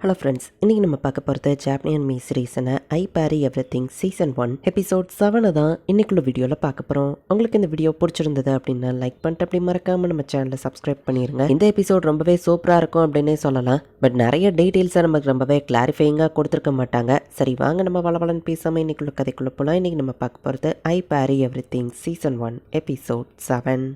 Hello friends இன்றைக்கி நம்ம பார்க்க போகிறது ஜாப்னியன் me சீரீஸனை I parry everything season one episode செவனை தான் இன்னைக்குள்ள வீடியோவில் பார்க்க போகிறோம் உங்களுக்கு இந்த வீடியோ பிடிச்சிருந்தது அப்படின்னா லைக் பண்ணிட்டு அப்படி மறக்காமல் நம்ம சேனலை சப்ஸ்கிரைப் பண்ணிடுங்க இந்த எபிசோட் ரொம்பவே சூப்பராக இருக்கும் அப்படின்னே சொல்லலாம். பட் நிறைய டீட்டெயில்ஸை நமக்கு ரொம்பவே கிளாரிஃபைங்காக கொடுத்துருக்க மாட்டாங்க. சரி வாங்க நம்ம வளவலன் பேசாமல் இன்னைக்குள்ள கதைக்குள்ள போகலாம் இன்றைக்கி நம்ம பார்க்க போகிறது I parry everything season one episode seven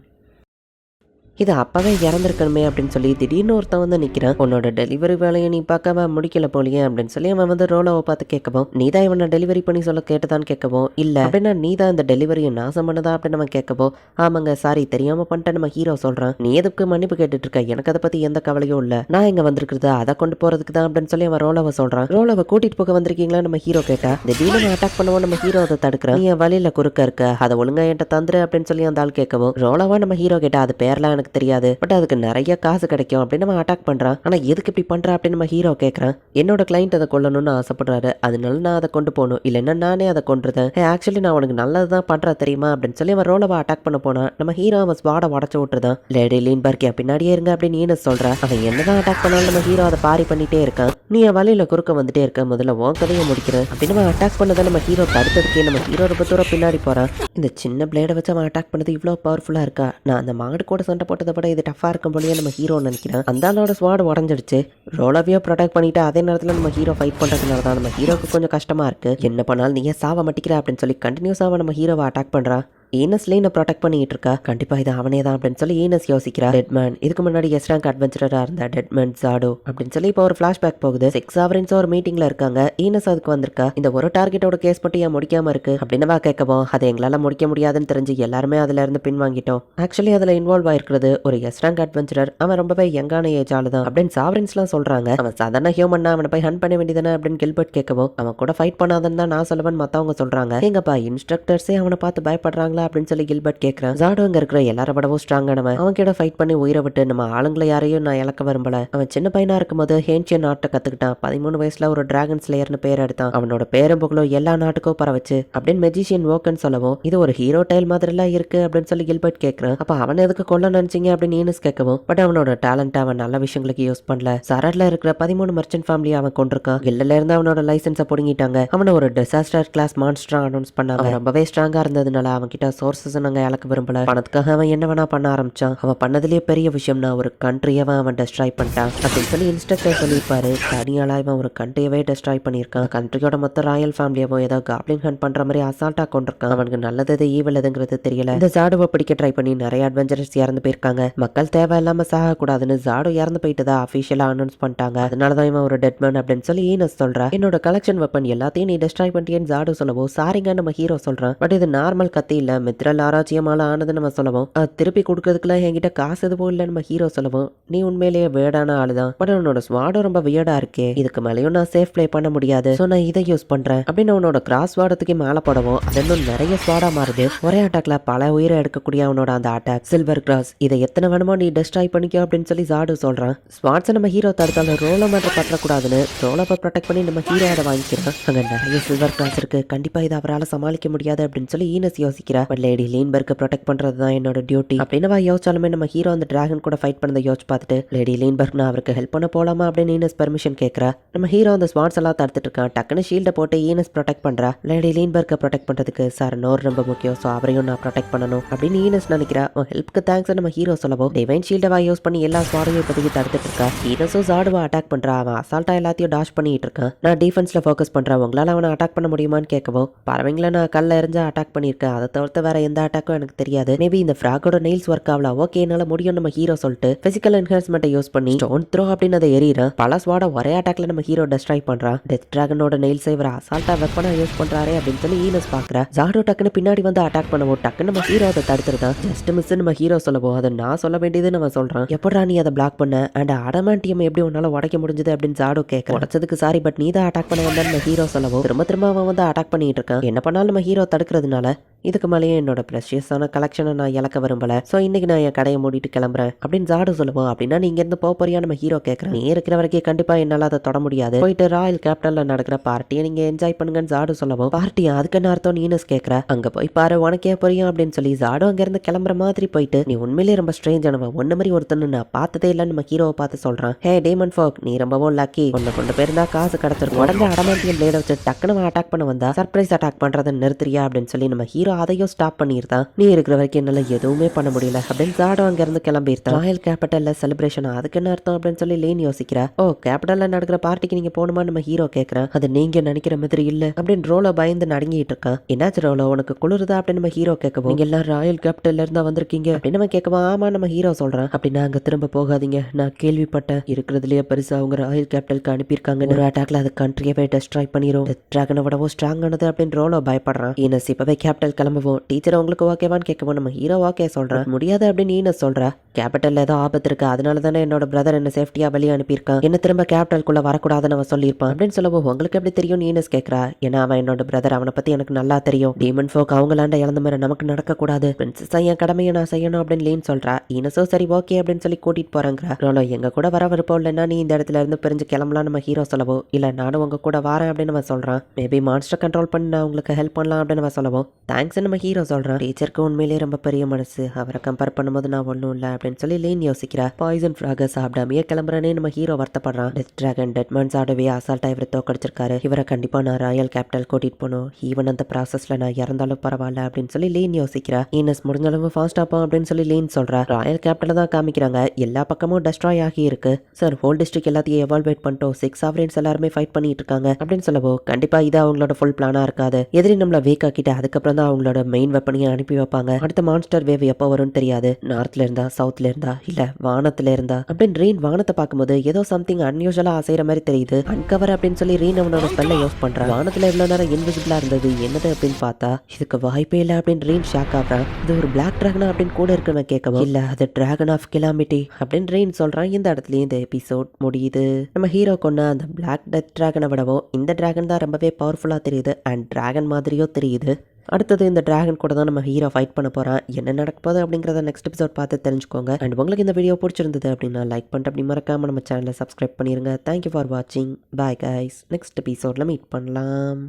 இது அப்பவே இறந்துருக்கணுமே அப்படின்னு சொல்லி திடீர்னு ஒருத்தன் வந்து நிற்கிறான் உன்னோட டெலிவரி வேலையை நீ பார்க்காம முடிக்கல போலியே அப்படின்னு சொல்லி அவன் வந்து ரோலோவை பார்த்து கேட்கவும் நீ தான் இவனை டெலிவரி பண்ணி சொல்ல கேட்டதான்னு கேட்கவும் இல்லை. அப்படின்னா நீ தான் இந்த டெலிவரியை நாசம் பண்ணதா அப்படின்னு நம்ம கேட்கவோ ஆமாங்க சாரி தெரியாம பண்ணிட்டு நம்ம ஹீரோ சொல்றான். நீ எதுக்கு மன்னிப்பு கேட்டுட்டு இருக்க எனக்கு அதை பத்தி எந்த கவலையும் இல்லை. நான் இங்க வந்திருக்கிறது? அதை கொண்டு போறதுக்கு தான் அப்படின்னு சொல்லி அவன் ரோலோவை சொல்றான். ரோலோவை கூட்டிட்டு போக வந்திருக்கீங்களா? நம்ம ஹீரோ கேட்டா திடீர்னு அட்டாக் பண்ணுவோம் நம்ம ஹீரோ அதை தடுக்கிறான். நீ என் வழியில குறுக்க இருக்க. அதை ஒழுங்கா என்கிட்ட தந்துரு அப்படின்னு சொல்லி அந்த ஆள் கேட்கவும் ரோலோவா? நம்ம ஹீரோ கேட்டா அது பேர்லாம் எனக்கு தெரியாது. பட் அதுக்கு நிறைய காசு கிடைக்கும் அப்படின்னு நம்ம அட்டாக் பண்றான். ஆனா எதுக்கு இப்படி பண்ணுறா அப்படின்னு நம்ம ஹீரோ கேட்கறான் என்னோட கிளைண்ட் அதை கொல்லணும்னு ஆசைப்படுறாரு. அதனால நான் அதை கொண்டு போகணும். இல்லைன்னா நானே அதை கொண்டுருந்தேன் ஆக்சுவலி நான் உனக்கு நல்லது தான் பண்ணுறா தெரியுமா அப்படின்னு சொல்லி அவன் ரோலவா அட்டாக் பண்ண போனான். நம்ம ஹீரோ அவன் ஸ்வாடை உடச்சு விட்டுருதான். லேடி லீன்பர்க் என் பின்னாடியே இருங்க அப்படின்னு நீனு சொல்ற. அவன் என்னதான் அட்டாக் பண்ணாலும் நம்ம ஹீரோ அதை பாரி பண்ணிட்டே இருக்கான். நீ என் வழியில குறுக்க வந்துட்டே இருக்க. முதல்ல உன் கதையை முடிக்கிறேன். அப்படின்னு அவன் அட்டாக் பண்ணதை நம்ம ஹீரோ தடுத்ததுக்கே நம்ம ஹீரோ ரொம்ப தூரம் பின்னாடி போறான். இந்த சின்ன பிளேடை வச்சு அவன் அட்டாக் பண்ணது இவ்வளோ பவர்ஃபுல்லாக இருக்கா? நான் அந்த மாடு கூட சண்டை போட்டதை விட இது டஃபாக இருக்கும் போலயே நம்ம ஹீரோ நினைக்கிறேன். அந்த ஆளோட ஸ்வாடு உடஞ்சிடுச்சு. ரோலவியோ ப்ரொடெக்ட் பண்ணிட்டு அதே நேரத்தில் நம்ம ஹீரோ ஃபைட் பண்ணுறதுனால தான் நம்ம ஹீரோக்கு கொஞ்சம் கஷ்டமாக இருக்குது என்ன பண்ணாலும் நீ ஏன் சாவ மாட்டிக்கிற அப்படின்னு சொல்லி கண்டினியூஸாக நம்ம ஹீரோவை அட்டாக் பண்ணுறான் ஈனஸ் நான் ப்ரொடெக்ட் பண்ணிட்டு இருக்கா கண்டிப்பா இது அவனே தான் அப்படின்னு சொல்லி ஈனஸ் யோசிக்கிறா. டெட்மேன் இதுக்கு முன்னாடி எஸ் ரேங்க் அட்வென்ச்சரா இருந்த டெட்மேன் ஜாடோ அப்படின்னு சொல்லி இப்போ ஒரு ஃபிளாஷ்பேக் போகுது. சிக்ஸ் அவரின்ஸ் ஒரு மீட்டிங்ல இருக்காங்க. ஈனஸ் அதுக்கு வந்திருக்கா? இந்த ஒரு டார்கெட்டோட கேஸ் மட்டும் ஏன் முடிக்காம இருக்கு? அப்படின்னு வா கேட்கவும் அதை எங்களால முடிக்க முடியாதுன்னு தெரிஞ்சு எல்லாருமே அதுல இருந்து பின்வாங்கிட்டோம். ஆக்சுவலி அதுல இன்வால்வ் ஆயிருக்கிறது ஒரு எஸ் ரேங்க் அட்வென்ச்சரர் அவன் ரொம்பவே யங்கான ஏஜ் ஆளு தான். அப்படின்னு சாவரின்ஸ்லாம் சொல்றாங்க. அவன் சாதாரண ஹியூமன்னா அவனை போய் ஹன் பண்ண வேண்டியதானே அப்படின்னு கில்பர்ட் கேட்கவும் அவன் கூட ஃபைட் பண்ணாதன்னு தான் நான் சொல்லுவேன் மத்தவங்க சொல்றாங்க. எங்கப்பா இன்ஸ்ட்ரக்டர்ஸே அவனை பார்த்து பயப்படுறாங்களா? அப்படின்னு சொல்லி கில்பர்ட் கேட்கறான் ஜாடோ அங்க இருக்கிற எல்லார விடவும் ஸ்ட்ராங்கானவன் அவன் கிட்ட ஃபைட் பண்ணி உயிரை விட்டு நம்ம ஆளுங்களை யாரையும் நான் இழக்க விரும்பல. அவன் சின்ன பையனா இருக்கும்போது ஹேன்சியன் நாட்டை கத்துக்கிட்டான். பதிமூணு வயசுல ஒரு டிராகன் ஸ்லேயர்னு பேர் எடுத்தான். அவனோட பேரும் புகழும் எல்லா நாட்டுக்கும் பரவச்சு. அப்படின்னு மெஜிஷியன் ஓக்கன் சொல்லவும் இது ஒரு ஹீரோ டைல் மாதிரிலாம் இருக்கு அப்படின்னு சொல்லி கில்பர்ட் கேட்கறான் அப்ப அவன் எதுக்கு கொல்ல நினைச்சீங்க அப்படின்னு ஈனஸ் கேட்கவும் பட் அவனோட டேலண்ட் அவன் நல்ல விஷயங்களுக்கு யூஸ் பண்ணல. சரட்ல இருக்கிற பதிமூணு மர்ச்சன்ட் ஃபேமிலி அவன் கொண்டிருக்கான் கில்ல இருந்து அவனோட லைசன்ஸை புடுங்கிட்டாங்க. அவனை ஒரு டிசாஸ்டர் கிளாஸ் மான்ஸ்டரா அனௌன்ஸ் பண்ணாங்க. ரொம்பவே ஸ்ட்ராங்கா இருந்ததுனால அவன் கிட்ட சோர்சஸ் நாங்கள் இழக்க விரும்பல. பணத்துக்காக அவன் என்ன வேணா பண்ண ஆரம்பிச்சான். அவன் பண்ணதுலயே பெரிய விஷயம்னா ஒரு கண்ட்ரியவன் அவன் டெஸ்ட்ராய் பண்ணிட்டான். அப்படின்னு சொல்லி இன்ஸ்ட்ரக்டர் சொல்லியிருப்பாரு. தனியாளா இவன் ஒரு கண்ட்ரியவே டெஸ்ட்ராய் பண்ணியிருக்கான். கண்ட்ரியோட மொத்த ராயல் ஃபேமிலியாவோ ஏதோ காப்ளிங் ஹண்ட் பண்ற மாதிரி அசால்ட்டா கொண்டிருக்கான். அவனுக்கு நல்லது எது ஈவல் எதுங்கிறது தெரியல. இந்த ஜாடுவை பிடிக்க ட்ரை பண்ணி நிறைய அட்வென்ச்சரஸ் இறந்து போயிருக்காங்க. மக்கள் தேவையில்லாம சாக கூடாதுன்னு ஜாடு இறந்து போயிட்டதா அபிஷியலா அனௌன்ஸ் பண்ணிட்டாங்க. அதனாலதான் இவன் ஒரு டெட்மேன் அப்படின்னு சொல்லி ஈனஸ் சொல்றா என்னோட கலெக்ஷன் வெப்பன் எல்லாத்தையும் நீ டெஸ்ட்ராய் பண்ணிட்டேன்னு ஜாடு சொல்லவோ சாரிங்க நம்ம ஹீரோ சொல்றான். பட் இது நார்மல் கத்தி இல்ல. மித்ரல் ஆராய்ச்சியமால ஆனது நம்ம சொல்லவும் அது திருப்பி கொடுக்கறதுக்குலாம் என்கிட்ட காசு எதுவும் இல்லை நம்ம ஹீரோ சொல்லவும் நீ உண்மையிலேயே வேர்டான ஆளு தான் பட் உன்னோட ஸ்வாடும் ரொம்ப வியர்டா இருக்கே. இதுக்கு மேலேயும் நான் சேஃப் ப்ளே பண்ண முடியாது. ஸோ நான் இதை யூஸ் பண்றேன். அப்படின்னு உன்னோட கிராஸ் வாடத்துக்கு மேலே போடவும் அது இன்னும் நிறைய ஸ்வாடா மாறுது. ஒரே அட்டாக்ல பல உயிரை எடுக்கக்கூடிய அவனோட அந்த அட்டாக் சில்வர் கிராஸ் இதை எத்தனை வேணுமோ நீ டெஸ்ட்ராய் பண்ணிக்கோ அப்படின்னு சொல்லி ஜாடு சொல்றான். ஸ்வாட்ஸை நம்ம ஹீரோ தடுத்தாலும் ரோலோ மட்டும் பற்றக்கூடாதுன்னு ரோலப்பை ப்ரொடெக்ட் பண்ணி நம்ம ஹீரோ அதை வாங்கிக்கிறான். அங்க நிறைய சில்வர் கிராஸ் இருக்கு. கண்டிப்பா இதை அவரால் சமாளிக்க முடியாது அப்படின்னு சொல்லி ஈனஸ் யோசிக்கிறா பட் லேடி லீன்பர்க்கு ப்ரொடெக்ட் பண்றது தான் என்னோட டியூட்டி அப்படின்னு அவ யோசிச்சாலுமே நம்ம ஹீரோ அந்த டிராகன் கூட ஃபைட் பண்ணதை யோசிச்சு பார்த்துட்டு லேடி லீன்பர்க் நான் அவருக்கு ஹெல்ப் பண்ண போலாமா? அப்படின்னு ஈனஸ் பெர்மிஷன் கேட்கறா நம்ம ஹீரோ அந்த ஸ்வாட்ஸ் எல்லாம் தடுத்துட்டு இருக்கான். டக்குன்னு ஷீல்டை போட்டு ஈனஸ் ப்ரொடெக்ட் பண்றா. லேடி லீன்பர்க்கை ப்ரொடெக்ட் பண்றதுக்கு சார் நோர் ரொம்ப முக்கியம். ஸோ அவரையும் நான் ப்ரொடெக்ட் பண்ணணும். அப்படின்னு ஈனஸ் நினைக்கிறா. உன் ஹெல்ப்க்கு தேங்க்ஸ் நம்ம ஹீரோ சொல்லவும் டிவைன் ஷீல்டவா யூஸ் பண்ணி எல்லா ஸ்வாடையும் இப்போதைக்கு தடுத்துட்டு இருக்கா. ஈனஸும் ஜாடுவா அட்டாக் பண்றா. அவன் அசால்ட்டா எல்லாத்தையும் டாஷ் பண்ணிட்டு இருக்கான். நான் டிஃபென்ஸ்ல ஃபோக்கஸ் பண்றேன் உங்களால அவனை அட்டாக் பண்ண முடியுமான்னு கேட்கவும் பறவைங்களை நான் கல்ல எரிஞ்சா அட்டாக் பண்ணியிருக்கேன். அதை தவிர்த்து வேற எந்த அட்டாக்கும் எனக்கு தெரியாது. மேபி இந்த ஃப்ராக்கோட நெயில்ஸ் ஒர்க் ஆகல. ஓகே என்னால முடியும் நம்ம ஹீரோ சொல்லிட்டு பிசிக்கல் என்ஹான்ஸ்மெண்ட் யூஸ் பண்ணி ஸ்டோன் த்ரோ அப்படின்னு அதை எறிகிறான் பல ஸ்வாட ஒரே அட்டாக்ல நம்ம ஹீரோ டெஸ்ட்ராய் பண்றான் டெத் டிராகனோட நெயில்ஸ் இவர் அசால்ட்டா வெப்பனா யூஸ் பண்றாரே அப்படின்னு சொல்லி ஈனஸ் பாக்குறா. ஜாடோ டக்குன்னு பின்னாடி வந்து அட்டாக் பண்ணவும். டக்குன்னு நம்ம ஹீரோ அதை தடுத்துருதான் ஜஸ்ட் மிஸ் நம்ம ஹீரோ சொல்லவோ அதை நான் சொல்ல வேண்டியது நம்ம சொல்றான் எப்படா நீ அதை பிளாக் பண்ண? அண்ட் அடமாண்டியம் எப்படி உன்னால உடைக்க முடிஞ்சது அப்படின்னு ஜாடோ கேட்க உடச்சதுக்கு சாரி பட் நீ தான் அட்டாக் பண்ண வந்தா நம்ம ஹீரோ சொல்லவும். திரும்ப திரும்ப அவன் வந்து அட்டாக் பண்ணிட்டு இருக்கான். என்ன பண்ணாலும் நம்ம ஹீரோ தடுக்கிறதுனால இதுக்கு மேலேயே என்னோட ப்ரெஷியஸான கலெக்ஷனை நான் இழக்க விரும்பல. ஸோ இன்னைக்கு நான் என் கடையை மூடிட்டு கிளம்புறேன். அப்படின்னு ஜாடு சொல்லுவோம் அப்படின்னா நீங்க இருந்து போக போறியா? நம்ம ஹீரோ கேட்கறேன் நீ இருக்கிற வரைக்கும் கண்டிப்பா என்னால் அதை தொட முடியாது. போயிட்டு ராயல் கேபிட்டல்ல நடக்கிற பார்ட்டியை நீங்க என்ஜாய் பண்ணுங்கன்னு ஜாடு சொல்லவும் பார்ட்டியா அதுக்கு என்ன அர்த்தம்? நீனஸ் கேட்கற அங்க போய் பாரு உனக்கே புரியும்? அப்படின்னு சொல்லி ஜாடு அங்க இருந்து கிளம்புற மாதிரி போயிட்டு நீ உண்மையிலேயே ரொம்ப ஸ்ட்ரேஞ்சானவன் ஒன்னு மாதிரி ஒருத்தன்னு நான் பார்த்ததே இல்லைன்னு நம்ம ஹீரோவை பார்த்து சொல்றான். ஹே டேமன் ஃபோக் நீ ரொம்பவும் லக்கி உன்னை கொண்டு போயிருந்தா காசு கிடைச்சிருக்கும். உடனே அடமாட்டியம் பிளேட வச்சு டக்குனு அட்டாக் பண்ண வந்தா சர்ப்ரைஸ் அட்டாக் பண்றதை நிறுத்துறியா? அப்படின்னு சொல்லி நம்ம ஹீரோ அதையும் ஸ்டாப் பண்ணியிருந்தான் நீ இருக்கிற வரைக்கும் என்னால எதுவுமே பண்ண முடியல. அப்படின்னு ஜாடோ அங்க இருந்து கிளம்பியிருந்தான் ராயல் கேபிட்டல்ல செலிப்ரேஷன் அதுக்கு என்ன அர்த்தம் அப்படின்னு சொல்லி லேன் யோசிக்கிறா. ஓ கேபிட்டல்ல நடக்கிற பார்ட்டிக்கு நீங்க போகணுமா நம்ம ஹீரோ கேட்கறான் அது நீங்க நினைக்கிற மாதிரி இல்ல. அப்படின்னு ரோலோ பயந்து நடுங்கிட்டு இருக்கான் என்னாச்சு ரோலோ உனக்கு குளிருதா? அப்படின்னு நம்ம ஹீரோ கேட்கவும். நீங்க எல்லாம் ராயல் கேபிட்டல்ல இருந்தா வந்திருக்கீங்க. அப்படின்னு நம்ம கேட்கவும். ஆமா நம்ம ஹீரோ சொல்றான். அப்படின்னா அங்க திரும்ப போகாதீங்க. நான் கேள்விப்பட்டேன். இருக்கிறதுலயே பெருசா அவங்க ராயல் கேபிட்டலுக்கு அனுப்பியிருக்காங்க ஒரு அட்டாக்ல அது கண்ட்ரியவே டெஸ்ட்ராய் பண்ணிரும். டிராகனை விடவும் ஸ்ட்ராங் ஆனது அப்படின்னு ரோலோ பயப்படுறான். ஈனஸ் இப்பவே கேபிட்டல் கிளம்புவோம். டீச்சர் உங்களுக்கு ஓகேவான்னு கேட்கவும் நம்ம ஹீரோ ஓகே சொல்றான் முடியாது அப்படின்னு ஈனஸ் சொல்றா? கேபிட்டல்ல ஏதோ ஆபத்து இருக்கு. அதனால தானே என்னோட பிரதர் என்ன சேஃப்டியா வெளியே அனுப்பியிருக்கான். என்ன திரும்ப கேபிட்டல்குள்ள வரக்கூடாதுன்னு அவன் சொல்லியிருப்பான். அப்படின்னு சொல்லவும் உங்களுக்கு எப்படி தெரியும்? நீனஸ் கேட்கறா ஏன்னா அவன் என்னோட பிரதர் அவனை பத்தி எனக்கு நல்லா தெரியும். டீமன் ஃபோக் அவங்களாண்ட இழந்த மாதிரி நமக்கு நடக்கக்கூடாது. பிரின்சஸ் என் கடமையை நான் செய்யணும் அப்படின்னு லீன் சொல்றா. ஈனஸோ சரி ஓகே அப்படின்னு சொல்லி கூட்டிட்டு போறாங்க ரோலோ எங்க கூட வர விருப்பம் இல்லைன்னா நீ இந்த இடத்துல இருந்து பிரிஞ்சு கிளம்பலாம் நம்ம ஹீரோ சொல்லவோ இல்ல நானும் உங்க கூட வரேன் அப்படின்னு அவன் சொல்றான். மேபி மான்ஸ்டர் கண்ட்ரோல் பண்ணி. நான் உங்களுக்கு ஹெல்ப் பண்ணலாம் அப்படின்னு அவன் சொல்லவும். தேங்க்ஸ் நம்ம ஹீரோ சொல்றான். டீச்சருக்கு உண்மையிலேயே ரொம்ப பெரிய மனசு. அவரை கம்பேர் பண்ணும்போது நான் ஒன்றும் இல்லை. அப்படின்னு சொல்லி லேன் யோசிக்கிறா பாய்சன் ஃப்ராக சாப்பிடாமையே கிளம்புறனே நம்ம ஹீரோ வருத்தப்படுறான். டெத் டிராகன் டெட்மன்ஸ் ஆடவே அசால்ட்டா இவரை தோக்கடிச்சிருக்காரு. இவரை கண்டிப்பா நான் ராயல் கேபிட்டல் கூட்டிட்டு போகணும். ஈவன் அந்த ப்ராசஸ்ல நான் இறந்தாலும் பரவாயில்ல அப்படின்னு சொல்லி லேன் யோசிக்கிறா ஈனஸ் முடிஞ்ச அளவு ஃபாஸ்ட் ஆப்போம் அப்படின்னு சொல்லி லேன் சொல்றா ராயல் கேபிட்டல் தான் காமிக்கிறாங்க. எல்லா பக்கமும் டெஸ்ட்ராய் ஆகி இருக்கு. சார் ஹோல் டிஸ்ட்ரிக்ட் எல்லாத்தையும் எவால்வேட் பண்ணிட்டோம். சிக்ஸ் ஆவரேன்ஸ் எல்லாருமே ஃபைட் பண்ணிட்டு இருக்காங்க. அப்படின்னு சொல்லவோ கண்டிப்பா இது அவங்களோட ஃபுல் பிளானா இருக்காது. எதிரி நம்மள வீக் ஆக்கிட்டு அதுக்கப்புறம் தான் அவங்களோட மெயின் வெப்பனையும் அனுப்பி வைப்பாங்க. அடுத்த மான்ஸ்டர் வேவ் எப்போ வரும்னு தெரியாது. நார்த்ல இருந்தா சவுத் சவுத்ல இருந்தா இல்ல வானத்துல இருந்தா அப்படின்னு ரீன் வானத்தை பார்க்கும்போது ஏதோ சம்திங் அன்யூஷுவலா அசைற மாதிரி தெரியுது. அன்கவர் அப்படின்னு சொல்லி ரீன் அவனோட ஸ்பெல்ல யூஸ் பண்றான். வானத்துல இவ்வளோ நேரம் இன்விசிபிளா இருந்தது என்னது அப்படின்னு பார்த்தா இதுக்கு வாய்ப்பே இல்ல அப்படின்னு ரீன் ஷாக் ஆகிறான். இது ஒரு பிளாக் டிராகனா அப்படின்னு கூட இருக்கவன் கேட்கவும் இல்ல அது டிராகன் ஆஃப் கிலாமிட்டி அப்படின்னு ரீன் சொல்றான். இந்த இடத்துலயும் இந்த எபிசோட் முடியுது. நம்ம ஹீரோ கொண்ட அந்த பிளாக் டெத் டிராகனை விடவோ இந்த டிராகன் தான் ரொம்பவே பவர்ஃபுல்லா தெரியுது அண்ட் டிராகன் மாதிரியோ தெரியுது. அடுத்தது இந்த டிராகன் கூட தான் நம்ம ஹீரோ ஃபைட் பண்ண போகிறான் என்ன நடக்க போகுது அப்படிங்கிறத நெக்ஸ்ட் எபிசோட் பார்த்து தெரிஞ்சுக்கோங்க. அண்ட் உங்களுக்கு இந்த வீடியோ பிடிச்சிருந்தது அப்படின்னா லைக் பண்ணிட்டு அப்படி மறக்காமல் நம்ம சேனலை சப்ஸ்கிரைப் பண்ணிடுங்க தேங்க்யூ ஃபார் வாட்சிங் பாய் கைஸ் நெக்ஸ்ட் எபிசோடில் மீட் பண்ணலாம்.